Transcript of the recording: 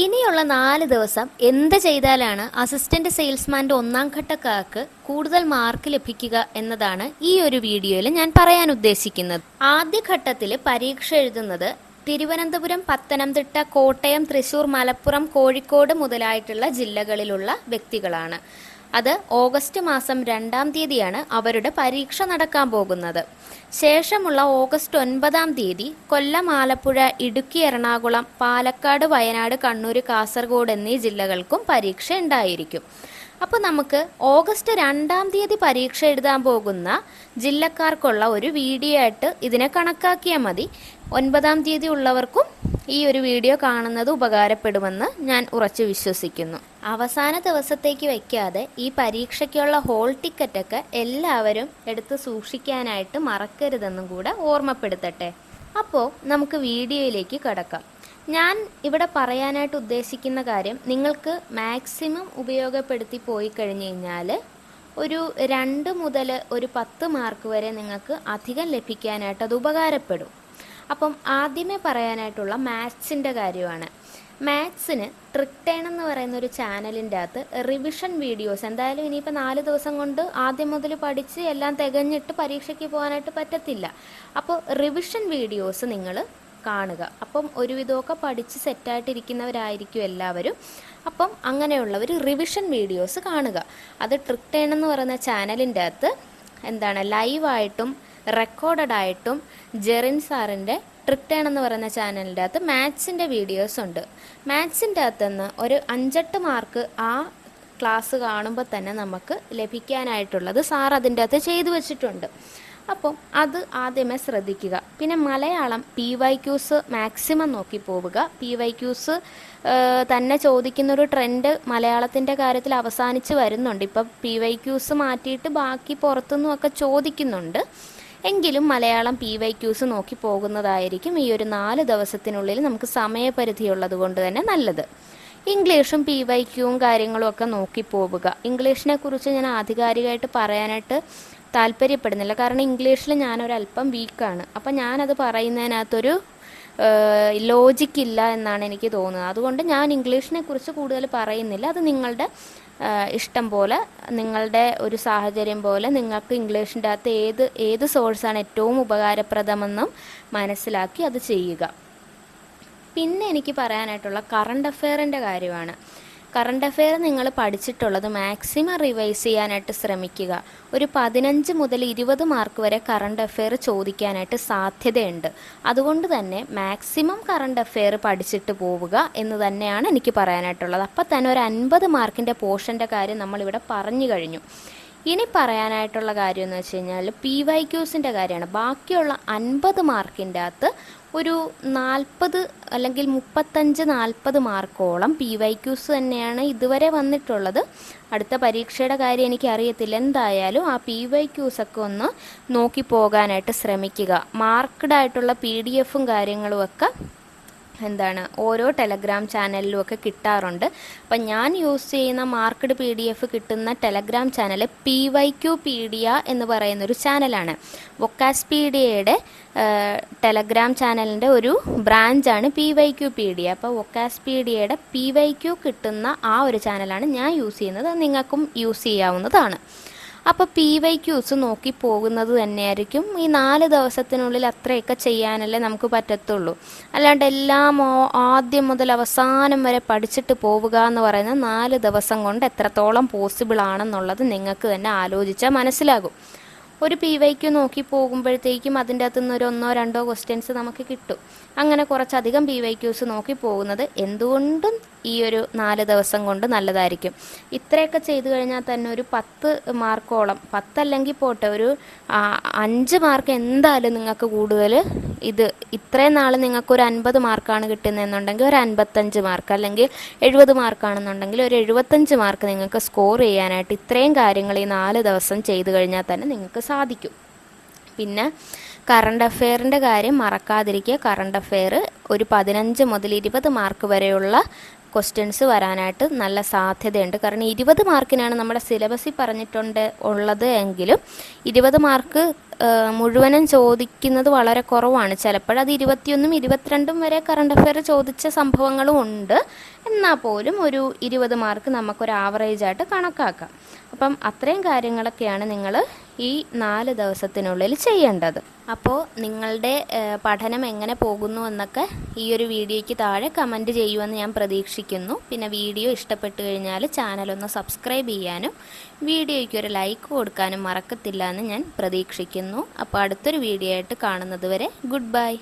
ഇനിയുള്ള നാല് ദിവസം എന്ത് ചെയ്താലാണ് അസിസ്റ്റന്റ് സെയിൽസ്മാന്റെ ഒന്നാം ഘട്ടക്കാർക്ക് കൂടുതൽ മാർക്ക് ലഭിക്കുക എന്നതാണ് ഈ ഒരു വീഡിയോയിൽ ഞാൻ പറയാൻ ഉദ്ദേശിക്കുന്നത്. ആദ്യഘട്ടത്തിൽ പരീക്ഷ എഴുതുന്നത് തിരുവനന്തപുരം പത്തനംതിട്ട കോട്ടയം തൃശൂർ മലപ്പുറം കോഴിക്കോട് മുതലായിട്ടുള്ള ജില്ലകളിലുള്ള വ്യക്തികളാണ്. അത് ഓഗസ്റ്റ് മാസം രണ്ടാം തീയതിയാണ് അവരുടെ പരീക്ഷ നടക്കാൻ പോകുന്നത്. ശേഷമുള്ള ഓഗസ്റ്റ് ഒൻപതാം തീയതി കൊല്ലം ആലപ്പുഴ ഇടുക്കി എറണാകുളം പാലക്കാട് വയനാട് കണ്ണൂർ കാസർഗോഡ് എന്നീ ജില്ലകൾക്കും പരീക്ഷ ഉണ്ടായിരിക്കും. അപ്പോൾ നമുക്ക് ഓഗസ്റ്റ് രണ്ടാം തീയതി പരീക്ഷ എഴുതാൻ പോകുന്ന ജില്ലക്കാർക്കുള്ള ഒരു വീഡിയോ ആയിട്ട് ഇതിനെ കണക്കാക്കിയാൽ മതി. ഒൻപതാം തീയതി ഉള്ളവർക്കും ഈ ഒരു വീഡിയോ കാണുന്നത് ഉപകാരപ്പെടുമെന്ന് ഞാൻ ഉറച്ചു വിശ്വസിക്കുന്നു. അവസാന ദിവസത്തേക്ക് വയ്ക്കാതെ ഈ പരീക്ഷയ്ക്കുള്ള ഹോൾ ടിക്കറ്റൊക്കെ എല്ലാവരും എടുത്ത് സൂക്ഷിക്കാനായിട്ട് മറക്കരുതെന്നും കൂടെ ഓർമ്മപ്പെടുത്തട്ടെ. അപ്പോൾ നമുക്ക് വീഡിയോയിലേക്ക് കടക്കാം. ഞാൻ ഇവിടെ പറയാനായിട്ട് ഉദ്ദേശിക്കുന്ന കാര്യം നിങ്ങൾക്ക് മാക്സിമം ഉപയോഗപ്പെടുത്തി പോയി കഴിഞ്ഞ് കഴിഞ്ഞാൽ ഒരു രണ്ട് മുതൽ ഒരു പത്ത് മാർക്ക് വരെ നിങ്ങൾക്ക് അധികം ലഭിക്കാനായിട്ട് അത് ഉപകാരപ്പെടും. അപ്പം ആദ്യമേ പറയാനായിട്ടുള്ള മാത്സിന്റെ കാര്യമാണ്. മാത്സിന് ട്രിക്ടേൺ എന്ന് പറയുന്ന ഒരു ചാനലിന്റെ അകത്ത് റിവിഷൻ വീഡിയോസ് എന്തായാലും ഇനിയിപ്പോൾ നാല് ദിവസം കൊണ്ട് ആദ്യം മുതൽ പഠിച്ച് എല്ലാം തികഞ്ഞിട്ട് പരീക്ഷയ്ക്ക് പോകാനായിട്ട് പറ്റത്തില്ല. അപ്പോൾ റിവിഷൻ വീഡിയോസ് നിങ്ങൾ കാണുക. അപ്പം ഒരുവിധമൊക്കെ പഠിച്ച് സെറ്റായിട്ടിരിക്കുന്നവരായിരിക്കും എല്ലാവരും. അപ്പം അങ്ങനെയുള്ളവർ റിവിഷൻ വീഡിയോസ് കാണുക. അത് ട്രിക്ടേൺ എന്ന് പറയുന്ന ചാനലിന്റെ അകത്ത് എന്താണ് ലൈവായിട്ടും റെക്കോർഡഡ് ആയിട്ടും ജെറിൻ സാറിന്റെ ട്രിക്ടേൺ എന്ന് പറയുന്ന ചാനലിന്റെ അകത്ത് മാത്സിന്റെ വീഡിയോസ് ഉണ്ട്. മാത്സിന്റെ അകത്ത് നിന്ന് ഒരു അഞ്ചെട്ട് മാർക്ക് ആ ക്ലാസ് കാണുമ്പോൾ തന്നെ നമുക്ക് ലഭിക്കാനായിട്ടുള്ളത് സാർ അതിന്റെ അകത്ത് ചെയ്തു വെച്ചിട്ടുണ്ട്. അപ്പം അത് ആദ്യമേ ശ്രദ്ധിക്കുക. പിന്നെ Malayalam P Y Qs maximum നോക്കി പോവുക. പി വൈ ക്യൂസ് തന്നെ ചോദിക്കുന്നൊരു ട്രെൻഡ് മലയാളത്തിന്റെ കാര്യത്തിൽ അവസാനിച്ച് വരുന്നുണ്ട്. ഇപ്പം പി വൈ ക്യൂസ് മാറ്റിയിട്ട് ബാക്കി പുറത്തുനിന്നും ഒക്കെ ചോദിക്കുന്നുണ്ട്. എങ്കിലും മലയാളം പി വൈ ക്യൂസ് നോക്കി പോകുന്നതായിരിക്കും ഈ ഒരു നാല് ദിവസത്തിനുള്ളിൽ നമുക്ക് സമയപരിധിയുള്ളത് കൊണ്ട് തന്നെ നല്ലത്. ഇംഗ്ലീഷും പി വൈ ക്യൂവും കാര്യങ്ങളും ഒക്കെ നോക്കി പോവുക. ഇംഗ്ലീഷിനെ കുറിച്ച് ഞാൻ ആധികാരികമായിട്ട് പറയാനായിട്ട് താല്പര്യപ്പെടുന്നില്ല. കാരണം ഇംഗ്ലീഷിൽ ഞാനൊരല്പം വീക്കാണ് അപ്പം ഞാനത് പറയുന്നതിനകത്തൊരു ലോജിക്കില്ല എന്നാണ് എനിക്ക് തോന്നുന്നത്. അതുകൊണ്ട് ഞാൻ ഇംഗ്ലീഷിനെ കുറിച്ച് കൂടുതൽ പറയുന്നില്ല. അത് നിങ്ങളുടെ ഇഷ്ടം പോലെ നിങ്ങളുടെ ഒരു സാഹചര്യം പോലെ നിങ്ങൾക്ക് ഇംഗ്ലീഷിന്റെ അകത്ത് ഏത് ഏത് സോഴ്സാണ് ഏറ്റവും ഉപകാരപ്രദമെന്നും മനസ്സിലാക്കി അത് ചെയ്യുക. പിന്നെ എനിക്ക് പറയാനായിട്ടുള്ള കറണ്ട് അഫെയറിന്റെ കാര്യമാണ്. കറണ്ട് അഫെയർ നിങ്ങൾ പഠിച്ചിട്ടുള്ളത് മാക്സിമം റിവൈസ് ചെയ്യാനായിട്ട് ശ്രമിക്കുക. ഒരു പതിനഞ്ച് മുതൽ ഇരുപത് മാർക്ക് വരെ കറണ്ട് അഫെയർ ചോദിക്കാനായിട്ട് സാധ്യതയുണ്ട്. അതുകൊണ്ട് തന്നെ മാക്സിമം കറണ്ട് അഫെയർ പഠിച്ചിട്ട് പോവുക എന്ന് തന്നെയാണ് എനിക്ക് പറയാനായിട്ടുള്ളത്. അപ്പം തന്നെ ഒരു അൻപത് മാർക്കിന്റെ പോർഷന്റെ കാര്യം നമ്മളിവിടെ പറഞ്ഞു കഴിഞ്ഞു. ഇനി പറയാനായിട്ടുള്ള കാര്യം എന്ന് വെച്ച് കഴിഞ്ഞാൽ പി വൈ ക്യൂസിന്റെ കാര്യമാണ്. ബാക്കിയുള്ള അൻപത് മാർക്കിന്റെ അകത്ത് ഒരു നാൽപ്പത് അല്ലെങ്കിൽ മുപ്പത്തഞ്ച് നാൽപ്പത് മാർക്കോളം പി വൈ ക്യൂസ് തന്നെയാണ് ഇതുവരെ വന്നിട്ടുള്ളത്. അടുത്ത പരീക്ഷയുടെ കാര്യം എനിക്ക് അറിയത്തില്ല എന്തായാലും ആ പി വൈ ക്യൂസ് ഒക്കെ ഒന്ന് നോക്കി പോകാനായിട്ട് ശ്രമിക്കുക. മാർക്ക്ഡ് ആയിട്ടുള്ള പി ഡി എഫും കാര്യങ്ങളും ഒക്കെ എന്താണ് ഓരോ ടെലഗ്രാം ചാനലിലും ഒക്കെ കിട്ടാറുണ്ട്. അപ്പം ഞാൻ യൂസ് ചെയ്യുന്ന മാർക്കഡ് പി ഡി എഫ് കിട്ടുന്ന Telegram channel P Y Q pedia എന്ന് പറയുന്നൊരു ചാനലാണ് വൊക്കാസ്പീഡിയയുടെ ടെലഗ്രാം ചാനലിന്റെ ഒരു ബ്രാഞ്ചാണ് പി വൈ ക്യു പീഡിയ അപ്പോൾ വൊക്കാസ്പീഡിയയുടെ പി വൈ ക്യു കിട്ടുന്ന ആ ഒരു ചാനലാണ് ഞാൻ യൂസ് ചെയ്യുന്നത്. നിങ്ങൾക്കും യൂസ് ചെയ്യാവുന്നതാണ്. അപ്പോൾ പി വൈ ക്യൂസ് നോക്കി പോകുന്നത് തന്നെയായിരിക്കും. ഈ നാല് ദിവസത്തിനുള്ളിൽ അത്രയൊക്കെ ചെയ്യാനല്ലേ നമുക്ക് പറ്റത്തുള്ളൂ. അല്ലാണ്ട് എല്ലാം ആദ്യം മുതൽ അവസാനം വരെ പഠിച്ചിട്ട് പോവുക എന്ന് പറയുന്ന നാല് ദിവസം കൊണ്ട് എത്രത്തോളം പോസിബിൾ ആണെന്നുള്ളത് നിങ്ങൾക്ക് തന്നെ ആലോചിച്ചാൽ മനസ്സിലാകും. ഒരു പി വൈ ക്യൂ നോക്കി പോകുമ്പോഴത്തേക്കും അതിന്റെ അകത്തു നിന്ന് ഒരു ഒന്നോ രണ്ടോ ക്വസ്റ്റ്യൻസ് നമുക്ക് കിട്ടും. അങ്ങനെ കുറച്ചധികം പി വൈ ക്യൂസ് നോക്കി പോകുന്നത് എന്തുകൊണ്ടും ഈ ഒരു നാല് ദിവസം കൊണ്ട് നല്ലതായിരിക്കും. ഇത്രയൊക്കെ ചെയ്തു കഴിഞ്ഞാൽ തന്നെ ഒരു പത്ത് മാർക്കോളം പത്തല്ലെങ്കിൽ പോട്ടെ ഒരു അഞ്ച് മാർക്ക് എന്തായാലും നിങ്ങൾക്ക് കൂടുതൽ ഇത് ഇത്രയും നാൾ നിങ്ങൾക്ക് ഒരു അൻപത് മാർക്കാണ് കിട്ടുന്നതെന്നുണ്ടെങ്കിൽ ഒരു അൻപത്തഞ്ച് മാർക്ക് അല്ലെങ്കിൽ എഴുപത് മാർക്കാണെന്നുണ്ടെങ്കിൽ ഒരു എഴുപത്തഞ്ച് മാർക്ക് നിങ്ങൾക്ക് സ്കോർ ചെയ്യാനായിട്ട് ഇത്രയും കാര്യങ്ങൾ ഈ നാല് ദിവസം ചെയ്തു കഴിഞ്ഞാൽ തന്നെ നിങ്ങൾക്ക് സാധിക്കും. പിന്നെ കറണ്ട് അഫെയറിന്റെ കാര്യം മറക്കാതിരിക്കുക. കറണ്ട് അഫെയർ ഒരു പതിനഞ്ച് മുതൽ ഇരുപത് മാർക്ക് വരെയുള്ള ക്വസ്റ്റ്യൻസ് വരാനായിട്ട് നല്ല സാധ്യതയുണ്ട്. കാരണം ഇരുപത് മാർക്കിനാണ് നമ്മുടെ സിലബസിൽ പറഞ്ഞിട്ടുണ്ട് ഉള്ളത് എങ്കിലും ഇരുപത് മാർക്ക് മുഴുവനും ചോദിക്കുന്നത് വളരെ കുറവാണ്. ചിലപ്പോഴത് ഇരുപത്തിയൊന്നും ഇരുപത്തിരണ്ടും വരെ കറണ്ട് അഫെയർ ചോദിച്ച സംഭവങ്ങളും ഉണ്ട്. എന്നാൽ പോലും ഒരു ഇരുപത് മാർക്ക് നമുക്കൊരു ആവറേജായിട്ട് കണക്കാക്കാം. അപ്പം അത്രയും കാര്യങ്ങളൊക്കെയാണ് നിങ്ങൾ ഈ നാല് ദിവസത്തിനുള്ളിൽ ചെയ്യേണ്ടത്. അപ്പോൾ നിങ്ങളുടെ പഠനം എങ്ങനെ പോകുന്നു എന്നൊക്കെ ഈ ഒരു വീഡിയോയ്ക്ക് താഴെ കമന്റ് ചെയ്യുമെന്ന് ഞാൻ പ്രതീക്ഷിക്കുന്നു. പിന്നെ വീഡിയോ ഇഷ്ടപ്പെട്ടു കഴിഞ്ഞാൽ ചാനലൊന്ന് സബ്സ്ക്രൈബ് ചെയ്യാനും വീഡിയോയ്ക്ക് ഒരു ലൈക്ക് കൊടുക്കാനും മറക്കത്തില്ല എന്ന് ഞാൻ പ്രതീക്ഷിക്കുന്നു. അപ്പോൾ അടുത്തൊരു വീഡിയോ ആയിട്ട് കാണുന്നത് വരെ ഗുഡ് ബൈ.